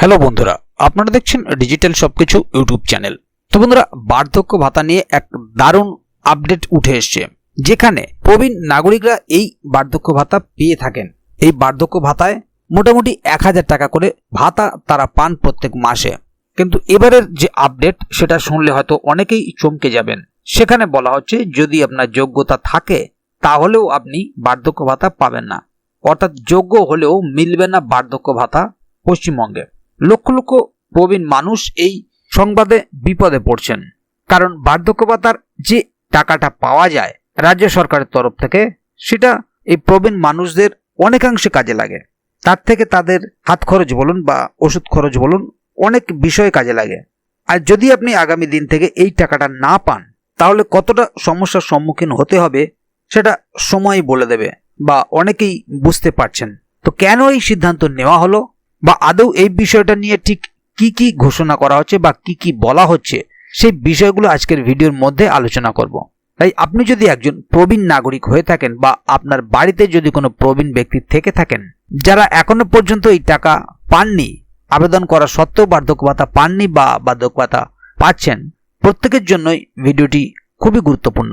Hello বন্ধুরা, আপনারা দেখছেন ডিজিটাল সবকিছু ইউটিউব চ্যানেল তো বন্ধুরা, বার্ধক্য ভাতা নিয়ে এক দারুণ আপডেট উঠে এসছে, যেখানে প্রবীণ নাগরিকরা এই বার্ধক্য ভাতা পেয়ে থাকেন। এই বার্ধক্য ভাতায় মোটামুটি এক হাজার টাকা করে ভাতা তারা পান প্রত্যেক মাসে। কিন্তু এবারের যে আপডেট সেটা শুনলে হয়তো অনেকেই চমকে যাবেন। সেখানে বলা হচ্ছে, যদি আপনার যোগ্যতা থাকে, তাহলেও আপনি বার্ধক্য ভাতা পাবেন না। অর্থাৎ যোগ্য হলেও মিলবে না বার্ধক্য ভাতা পশ্চিমবঙ্গে। লক্ষ লক্ষ প্রবীণ মানুষ এই সংবাদে বিপদে পড়ছেন। কারণ বার্ধক্য ভাতার যে টাকাটা পাওয়া যায় রাজ্য সরকারের তরফ থেকে, সেটা এই প্রবীণ মানুষদের অনেকাংশে কাজে লাগে। তার থেকে তাদের হাত খরচ বলুন বা ওষুধ খরচ বলুন, অনেক বিষয়ে কাজে লাগে। আর যদি আপনি আগামী দিন থেকে এই টাকাটা না পান, তাহলে কতটা সমস্যার সম্মুখীন হতে হবে, সেটা সময় বলে দেবে বা অনেকেই বুঝতে পারছেন। তো কেন এই সিদ্ধান্ত নেওয়া হলো? বা আদৌ এই বিষয়টা নিয়ে ঠিক কি কি ঘোষণা করা হচ্ছে বা কি কি বলা হচ্ছে, সেই বিষয়গুলো আজকের ভিডিওর মধ্যে আলোচনা করব। তাই আপনি যদি একজন প্রবীণ নাগরিক হয়ে থাকেন বা আপনার বাড়িতে যদি কোনো প্রবীণ ব্যক্তি থেকে থাকেন, যারা এখনও পর্যন্ত এই টাকা পাননি, আবেদন করা সত্ত্বেও বার্ধক্য ভাতা পাননি বা বার্ধক্য ভাতা পাচ্ছেন, প্রত্যেকের জন্যই ভিডিওটি খুবই গুরুত্বপূর্ণ।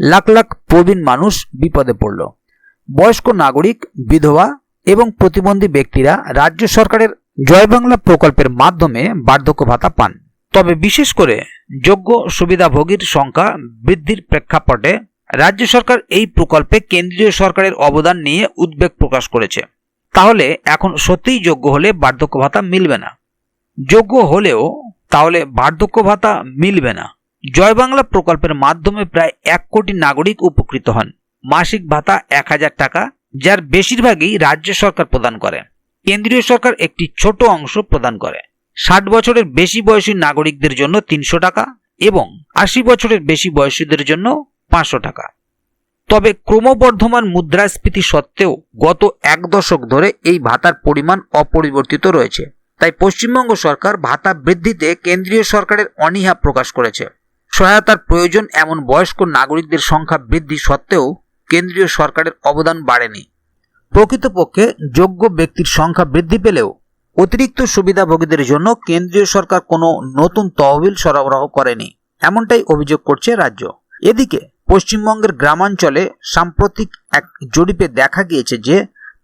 লাখ লাখ প্রবীণ মানুষ বিপদে পড়ল। বয়স্ক নাগরিক, বিধবা এবং প্রতিবন্ধী ব্যক্তিরা রাজ্য সরকারের জয় বাংলা প্রকল্পের মাধ্যমে বার্ধক্য ভাতা পান। তবে বিশেষ করে যোগ্য সুবিধাভোগীর সংখ্যা বৃদ্ধির প্রেক্ষাপটে রাজ্য সরকার এই প্রকল্পে কেন্দ্রীয় সরকারের অবদান নিয়ে উদ্বেগ প্রকাশ করেছে। তাহলে এখন সত্যিই যোগ্য হলে বার্ধক্য ভাতা মিলবে না? যোগ্য হলেও তাহলে বার্ধক্য ভাতা মিলবে না। জয় বাংলা প্রকল্পের মাধ্যমে প্রায় এক কোটি নাগরিক উপকৃত হন। মাসিক ভাতা এক হাজার টাকা, যার বেশিরভাগই রাজ্য সরকার প্রদান করে। কেন্দ্রীয় সরকার একটি ছোট অংশ প্রদান করে। ষাট বছরের বেশি বয়সী নাগরিকদের জন্য তিনশো টাকা এবং আশি বছরের বেশি বয়সীদের জন্য পাঁচশো টাকা। তবে ক্রমবর্ধমান মুদ্রাস্ফীতি সত্ত্বেও গত এক দশক ধরে এই ভাতার পরিমাণ অপরিবর্তিত রয়েছে। তাই পশ্চিমবঙ্গ সরকার ভাতা বৃদ্ধিতে কেন্দ্রীয় সরকারের অনীহা প্রকাশ করেছে। সহায়তার প্রয়োজন এমন বয়স্ক নাগরিকদের সংখ্যা বৃদ্ধি সত্ত্বেও কেন্দ্রীয় সরকারের অবদান বাড়েনি। প্রকৃতপক্ষে যোগ্য ব্যক্তির সংখ্যা বৃদ্ধি পেলেও অতিরিক্ত সুবিধাভোগীদের জন্য কেন্দ্রীয় সরকার কোনো নতুন তহবিল সরবরাহ করেনি, এমনটাই অভিযোগ করছে রাজ্য। এদিকে পশ্চিমবঙ্গের গ্রামাঞ্চলে সাম্প্রতিক এক জরিপে দেখা গিয়েছে যে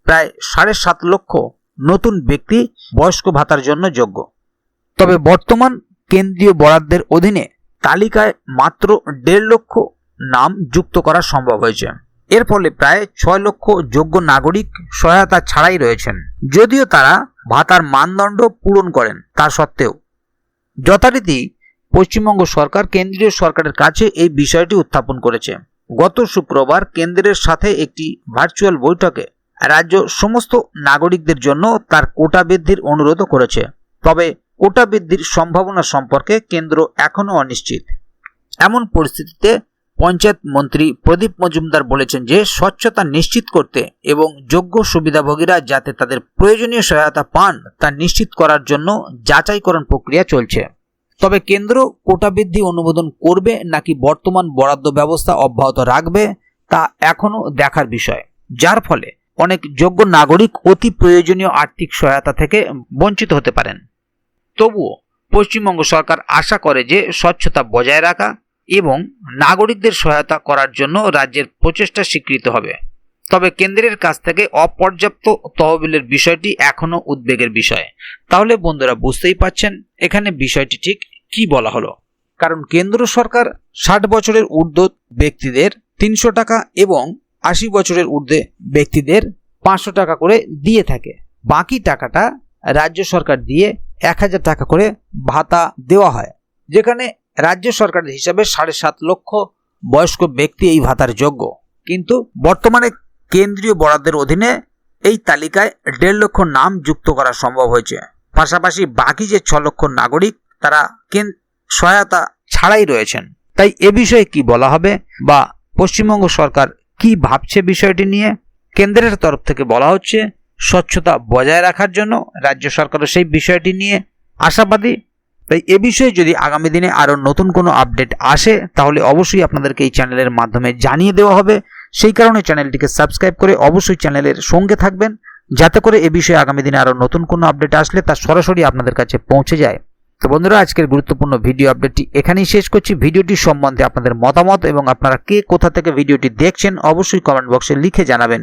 প্রায় সাড়ে সাত লক্ষ নতুন ব্যক্তি বয়স্ক ভাতার জন্য যোগ্য। তবে বর্তমান কেন্দ্রীয় বরাদ্দের অধীনে তালিকায় মাত্র দেড় লক্ষ নাম যুক্ত করা সম্ভব হয়েছে। এর ফলে প্রায় ছয় লক্ষ যোগ্য নাগরিক সহায়তা ছাড়াই রয়েছেন। যদিও তারা ভাতার মানদণ্ড পূরণ করেন, তা সত্ত্বেও। যথারীতি পশ্চিমবঙ্গ সরকার কেন্দ্রীয় সরকারের কাছে এই বিষয়টি উত্থাপন করেছে। গত শুক্রবার কেন্দ্রের সাথে একটি ভার্চুয়াল বৈঠকে রাজ্য সমস্ত নাগরিকদের জন্য তার কোটা বৃদ্ধির অনুরোধ করেছে। তবে কোটা বৃদ্ধির সম্ভাবনা সম্পর্কে কেন্দ্র এখনও অনিশ্চিত। এমন পরিস্থিতিতে পঞ্চায়েত মন্ত্রী প্রদীপ মজুমদার বলেছেন যে, স্বচ্ছতা নিশ্চিত করতে এবং যোগ্য সুবিধাভোগীরা যাতে তাদের প্রয়োজনীয় সহায়তা পান, তা নিশ্চিত করার জন্য যাচাইকরণ প্রক্রিয়া চলছে। তবে কেন্দ্র কোটা বৃদ্ধি অনুমোদন করবে নাকি বর্তমান বরাদ্দ ব্যবস্থা অব্যাহত রাখবে, তা এখনও দেখার বিষয়। যার ফলে অনেক যোগ্য নাগরিক অতি প্রয়োজনীয় আর্থিক সহায়তা থেকে বঞ্চিত হতে পারেন। তবুও পশ্চিমবঙ্গ সরকার আশা করে যে স্বচ্ছতা বজায় রাখা এবং নাগরিকদের সহায়তা করার জন্য রাজ্যের প্রচেষ্টা স্বীকৃত হবে। তবে কেন্দ্রের কাছ থেকে অপর্যাপ্ত তহবিলের বিষয়টি এখনও উদ্বেগের বিষয়। তাহলে বন্ধুরা বুঝতেই পাচ্ছেন এখানে বিষয়টি ঠিক কি বলা হলো। কারণ কেন্দ্র সরকার ষাট বছরের ঊর্ধ্ব ব্যক্তিদের তিনশো টাকা এবং আশি বছরের ঊর্ধ্বে ব্যক্তিদের পাঁচশো টাকা করে দিয়ে থাকে। বাকি টাকাটা রাজ্য সরকার দিয়ে এক হাজার টাকা করে ভাতা দেওয়া হয়। যেখানে রাজ্য সরকারের হিসাবে সাড়ে সাত লক্ষ বয়স্ক ব্যক্তি এই ভাতার যোগ্য। কিন্তু বর্তমানে কেন্দ্রীয় বরাদ্দের অধীনে এই তালিকায় দেড় লক্ষ নাম যুক্ত করা সম্ভব হয়েছে। পাশাপাশি বাকি যে ছ লক্ষ নাগরিক, তারা সহায়তা ছাড়াই রয়েছেন। তাই এ বিষয়ে কি বলা হবে বা পশ্চিমবঙ্গ সরকার কি ভাবছে বিষয়টি নিয়ে, কেন্দ্রের তরফ থেকে বলা হচ্ছে। স্বচ্ছতা বজায় রাখার জন্য রাজ্য সরকারও সেই বিষয়টি নিয়ে আশাবাদী। তাই এ বিষয়ে যদি আগামী দিনে আরও নতুন কোনো আপডেট আসে, তাহলে অবশ্যই আপনাদেরকে এই চ্যানেলের মাধ্যমে জানিয়ে দেওয়া হবে। সেই কারণে চ্যানেলটিকে সাবস্ক্রাইব করে অবশ্যই চ্যানেলের সঙ্গে থাকবেন, যাতে করে এ বিষয়ে আগামী দিনে আরও নতুন কোনো আপডেট আসলে তা সরাসরি আপনাদের কাছে পৌঁছে যায়। তো বন্ধুরা, আজকের গুরুত্বপূর্ণ ভিডিও আপডেটটি এখানেই শেষ করছি। ভিডিওটি সম্বন্ধে আপনাদের মতামত এবং আপনারা কে কোথা থেকে ভিডিওটি দেখছেন, অবশ্যই কমেন্ট বক্সে লিখে জানাবেন।